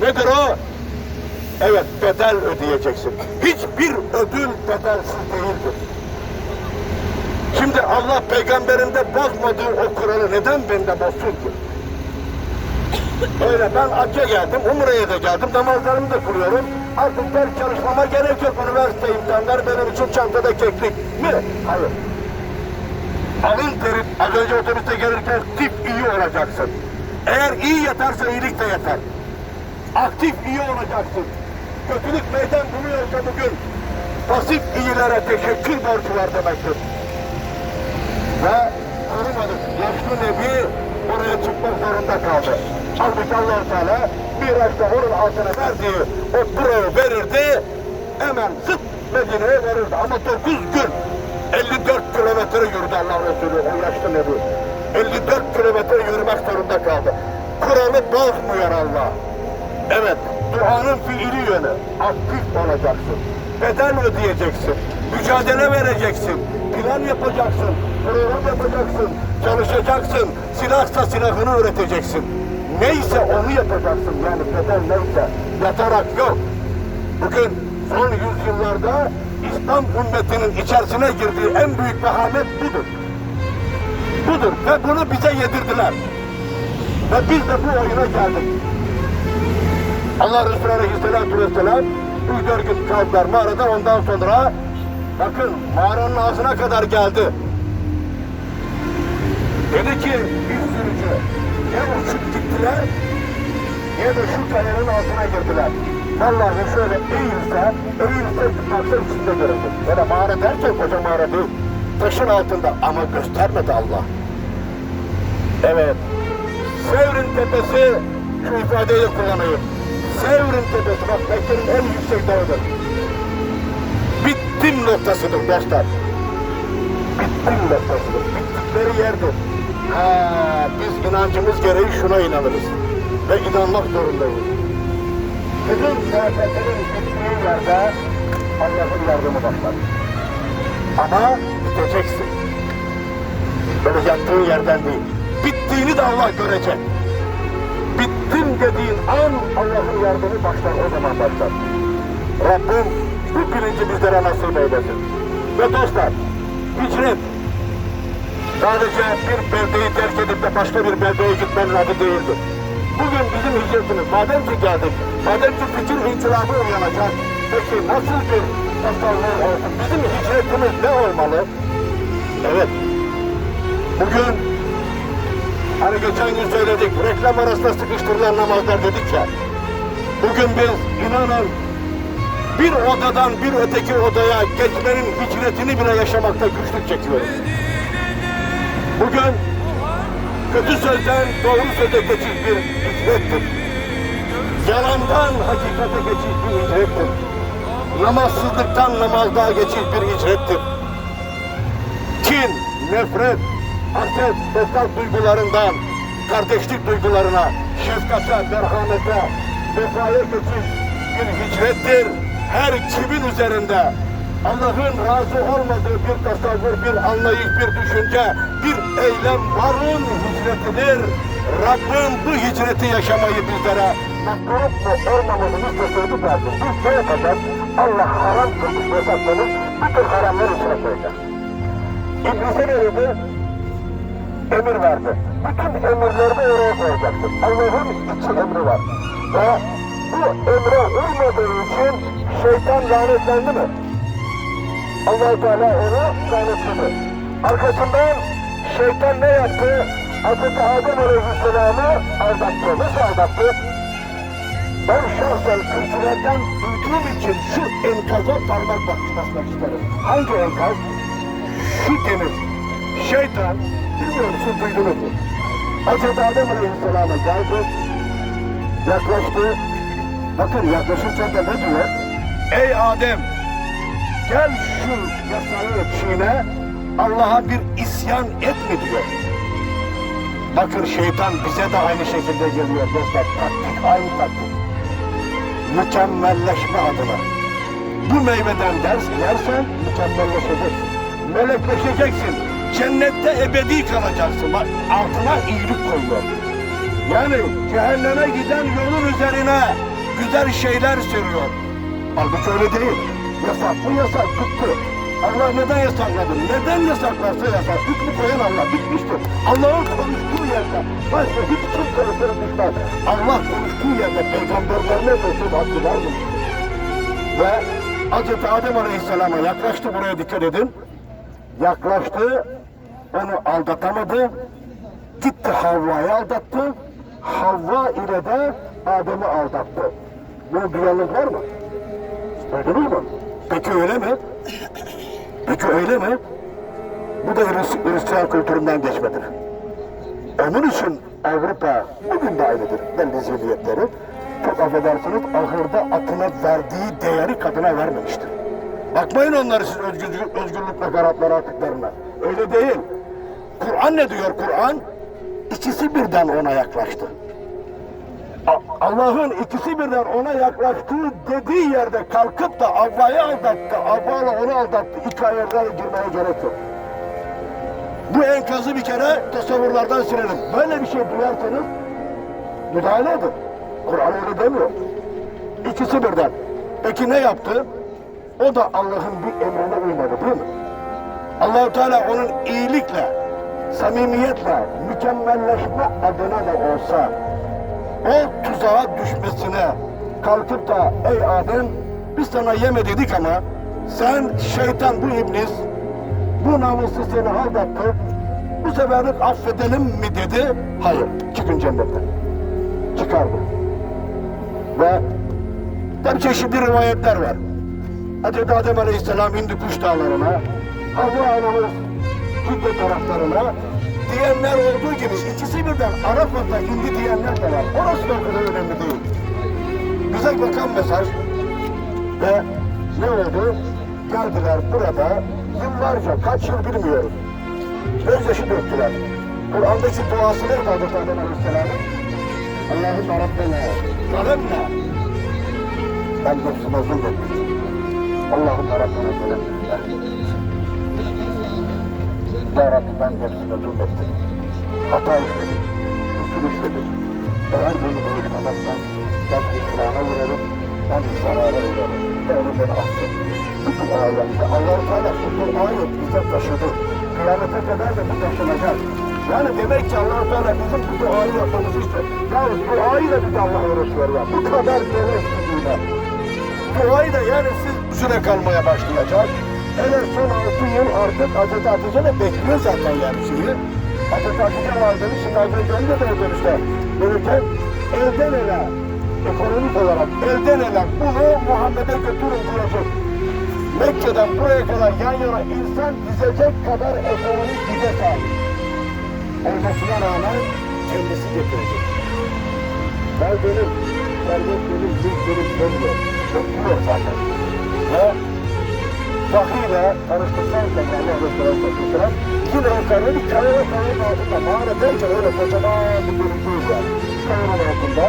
Nedir o? Evet bedel ödeyeceksin. Hiçbir ödül bedelsiz değildir. Şimdi Allah peygamberinde bozmadığı o kuralı neden bende bozsun ki? Öyle ben hacca geldim, umreye de geldim, namazlarımı da kılıyorum. Artık ders çalışmama gerek yok. Üniversite imtihanları benim için çantada keklik mi? Hayır. Alın terip, az önce otobüste gelirken tip iyi olacaksın. Eğer iyi yatarsa iyilik de yatar. Aktif iyi olacaksın. Kötülük meydan buluyorsa bugün pasif iyilere teşekkür borcu var demektir. Ve korumadık. Yaşlı Nebi oraya çıkmak zorunda kaldı. Halbuki allah Teala Miraç'ta onun altına verdiği o burayı verirdi. Hemen zıt Medine'ye verirdi. Ama 9 gün 54 kilometre yürüdü Allah Resulü o yaşlı Nebi. 54 kilometre yürümek zorunda kaldı. Kuralı bozmuyor Allah. Evet, duanın fiili yönü. Aktif olacaksın. Bedel ödeyeceksin. Mücadele vereceksin. Plan yapacaksın. Program yapacaksın. Çalışacaksın. Silahsa silahını üreteceksin. Neyse onu yapacaksın. Yani bedel neyse. Yatarak yok. Bugün son yüzyıllarda İslam ümmetinin içerisine girdiği en büyük vehamet budur. Budur. Ve bunu bize yedirdiler. Ve biz de bu oyuna geldik. Allah Resulü Aleyhisselatü Vesselam dört gün kaldılar mağarada ondan sonra bakın mağaranın ağzına kadar geldi. Dedi ki bir sürücü ya uçup gittiler ya da şu kayanın altına girdiler. Vallahi şöyle eğilse, eğilse baksa içinde görürdü. Böyle mağara derken koca mağara değil. Taşın altında ama göstermedi Allah. Evet. Sevr'in tepesi şu ifadeyi kullanayım. Sevr'in tepesi bak Mekke'nin en yüksek dağıdır. Bittim noktasıdır dostlar. Bittim noktasıdır. Bittikleri yerdir. Ha, biz inancımız gereği şuna inanırız. Ve inanmak zorundayız. Bizim siyasetimin bittiği yerde Allah'ın yardımı başlar. Ama biteceksin. Böyle yattığın yerden değil. Bittiğini de Allah görecek. Bittim dediğin an Allah'ın yardımı başlar, o zaman başlar. Rabbim bu bilinci bizlere nasip eylesin. Ve dostlar, hicret sadece bir beldeyi terk edip de başka bir beldeye gitmenin adı değildir. Bugün bizim hicretimiz, madem ki geldik, madem ki fikir inkılabı uyanacak, peki nasıl bir tasarruf olsun? Bizim hicretimiz ne olmalı? Evet, bugün Hani geçen gün söyledik, reklam arasında sıkıştırılan namazlar dedik ya. Bugün biz inanın bir odadan bir öteki odaya geçmenin hicretini bile yaşamakta güçlük çekiyoruz. Bugün kötü sözden doğru söze geçiş bir hicrettir. Yalandan hakikate geçiş bir hicrettir. Namazsızlıktan namazlığa geçiş bir hicrettir. Kin, nefret, haset, fesat duygularından kardeşlik duygularına, şefkate, merhamete, vefaya geçiş bir hicrettir. Her kimin üzerinde Allah'ın razı olmadığı bir tasavvur, bir anlayış, bir düşünce, bir eylem varın hicretidir. Rabbim bu hicreti yaşamayı bizlere nasip mı olmamızı isteseydi derdi. Biz ne yapacağız? Allah haram kılmış yasaklarını bütün haramlar içine koyacak. İblise ne dedi? Emir verdi. Bütün emirlerini oraya koyacaksın. Allah'ın iki emri var. Ve bu emre uymadığı için şeytan lanetlendi mi? allah Teala onu lanetledi. Arkasından şeytan ne yaptı? Hazreti Adem Aleyhisselam'ı aldattı. Nasıl aldattı? Ben şahsen kültürlerden duyduğum için şu enkaza parmak basmak isterim. Hangi enkaz? Şu denir. Şeytan, bilmiyor musun duydunuz mu? Hazreti Adem Aleyhisselam'a geldi, yaklaştı. Bakın yaklaşırken de ne diyor? Ey Adem, gel şu yasağı çiğne, Allah'a bir isyan etme diyor. Bakın şeytan bize de aynı şekilde geliyor dostlar. Taktik aynı taktik. Mükemmelleşme adına. Bu meyveden ders yersen mükemmelleşeceksin. Melekleşeceksin. Cennette ebedi kalacaksın. Bak altına iyilik koyuyor. Yani cehenneme giden yolun üzerine güzel şeyler sürüyor. Halbuki öyle değil. Yasak bu yasak tuttu. Allah neden yasakladı? Neden yasaklarsa yasak. Hükmü koyan Allah bitmiştir. Allah'ın konuştuğu yerde başka hiç kimse düşmez. Allah konuştuğu yerde peygamberlerine de söz hakkı vermiş. Ve Hz. Adem Aleyhisselam'a yaklaştı buraya dikkat edin. Yaklaştı, onu aldatamadı. Gitti Havva'yı aldattı. Havva ile de Adem'i aldattı. Bunu duyanınız var mı? Duydunuz mu? Peki öyle mi? Peki öyle mi? Bu da Hristi- Hristiyan kültüründen geçmedir. Onun için Avrupa bugün de aynıdır belli zihniyetleri. Çok affedersiniz ahırda atına verdiği değeri kadına vermemiştir. Bakmayın onları siz özgürlük, özgürlük nakaratları attıklarına. Öyle değil. Kur'an ne diyor Kur'an? İkisi birden ona yaklaştı. Allah'ın ikisi birden ona yaklaştığı dediği yerde kalkıp da Havva'yı aldattı, Havva'la onu aldattı. İki girmeye gerek yok. Bu enkazı bir kere tasavvurlardan silelim. Böyle bir şey duyarsanız müdahale edin. Kur'an öyle demiyor. İkisi birden. Peki ne yaptı? O da Allah'ın bir emrine uymadı değil mi? Allahu Teala onun iyilikle, samimiyetle, mükemmelleşme adına da olsa o tuzağa düşmesine kalkıp da ey Adem biz sana yeme dedik ama sen şeytan bu iblis bu namussuz seni aldattı bu seferlik affedelim mi? dedi. Hayır çıkın cennetten. Çıkardı ve tabi çeşitli rivayetler var Hazreti Adem Aleyhisselam indi kuş dağlarına Havva anamız Cidde taraflarına diyenler olduğu gibi ikisi birden Arafat'a indi diyenler de var. Orası da o kadar önemli değil. Bize bakan mesaj ve ne oldu? Geldiler burada yıllarca kaç yıl bilmiyorum. Gözyaşı döktüler. Kur'an'daki duası neydi Hazreti Adem Aleyhisselam'ın? Allah'ım Rabbena, zalimna. Ben nefsime zulmettim. Allah'ım Rabbena zalimna. Ya Rabbi ben nefsime zulmettim. Hata işledim. Kusur işledim. Eğer beni bağışlamazsan ben hüsrana uğrarım. Ben zarara uğrarım. Eğer beni affet. Bu duayla işte Allah-u Teala bu duayı bize taşıdı. Kıyamete kadar da bu taşınacak. Yani demek ki Allah-u Teala bizim bu duayı yapmamızı istiyor. Yani duayı da bize Allah öğretiyor ya. Bu kadar geniş bir Duayı da yani siz süre kalmaya başlayacak. Hele son altı yıl artık Hazreti Hatice de bekliyor zaten yani şeyi. Hazreti Hatice Validemiz şimdi az önce önce de ödemişte. Böylece elden ele, ekonomik olarak elden ele bunu Muhammed'e götürün diyecek. Mekke'den buraya kadar yan yana insan dizecek kadar ekonomik güce sahip. Olmasına rağmen kendisi getirecek. Ben benim, servet benim, zil benim demiyor. Döküyor zaten. Ve Vahiyle tanıştıktan sonra Allah Resulü Aleyhisselam yine o karı bir kayara kayarın altında mağara derken öyle kocaman bir görüntüyüz yani. Kayanın altında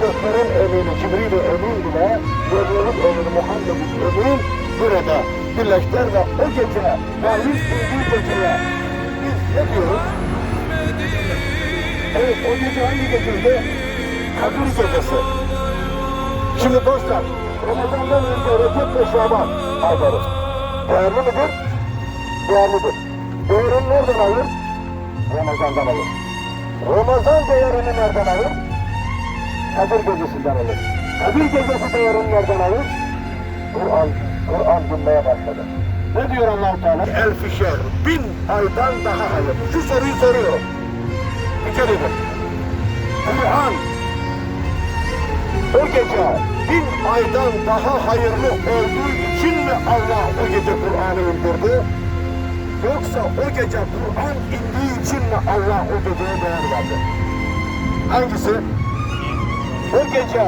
göklerin emini Cibril-i Emin ile Gönlünün emini Muhammed-i Emin burada birleştiler ve o gece vahiy indiği geceye biz ne diyoruz? Evet o gece hangi geceydi? Kadir gecesi. Şimdi dostlar Ramazan'dan önce Recep ve Şaban ayları. Değerli midir? Değerlidir. Değerini nereden alır? Ramazan'dan alır. Ramazan değerini nereden alır? Kadir gecesinden alır. Kadir gecesi değerini nereden alır? Kur'an, Kur'an dinmeye başladı. Ne diyor allah Teala? El fişer, bin aydan daha hayır. Şu soruyu soruyorum. Dikkat edin. Kur'an o gece bin aydan daha hayırlı olduğu için mi Allah o gece Kur'an'ı indirdi? Yoksa o gece Kur'an indiği için mi Allah o geceye değer verdi? Hangisi? O gece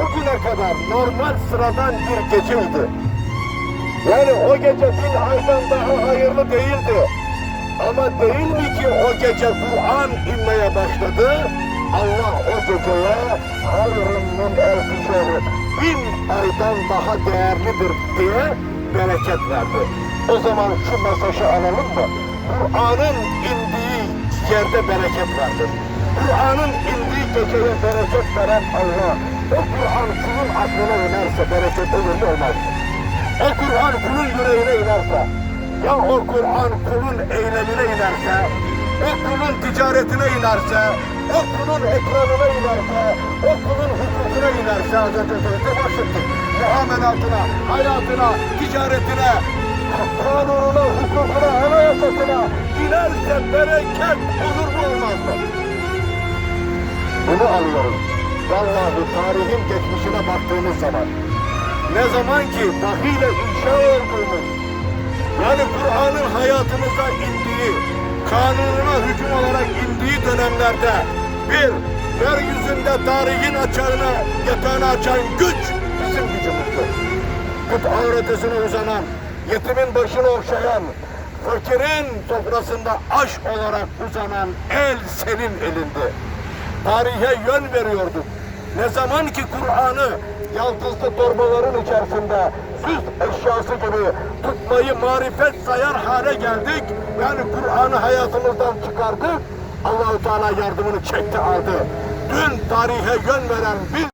o güne kadar normal sıradan bir geceydi. Yani o gece bin aydan daha hayırlı değildi. Ama değil mi ki o gece Kur'an inmeye başladı? Allah o geceye hayrının elfişeri bin aydan daha değerlidir diye bereket verdi. O zaman şu mesajı alalım mı? Kur'an'ın indiği yerde bereket vardır. Kur'an'ın indiği geceye bereket veren Allah. O Kur'an kulun aklına inerse bereket olur mu olmaz mı? O Kur'an kulun yüreğine inerse, ya o Kur'an kulun eylemine inerse, o kulun ticaretine inerse, o kulun ekranına inerse, o kulun hukukuna inerse, az önce sözde bahsettik, muamelatına, hayatına, ticaretine, kanununa, hukukuna, anayasasına inerse bereket olur mu olmaz mı? Bunu anlıyorum. Vallahi tarihin geçmişine baktığımız zaman ne zaman ki vahiyle inşa olduğumuz yani Kur'an'ın hayatımıza indiği, kanununa hüküm olarak indiği dönemlerde bir, yeryüzünde tarihin açağını, yatağını açan güç bizim gücümüzdür. Kıta ötesine uzanan, yetimin başını okşayan, fakirin sofrasında aş olarak uzanan el senin elinde. Tarihe yön veriyorduk. Ne zaman ki Kur'an'ı yaldızlı torbaların içerisinde süs eşyası gibi tutmayı marifet sayar hale geldik. Yani Kur'an'ı hayatımızdan çıkardık. Allahu Teala yardımını çekti aldı. Dün tarihe yön veren biz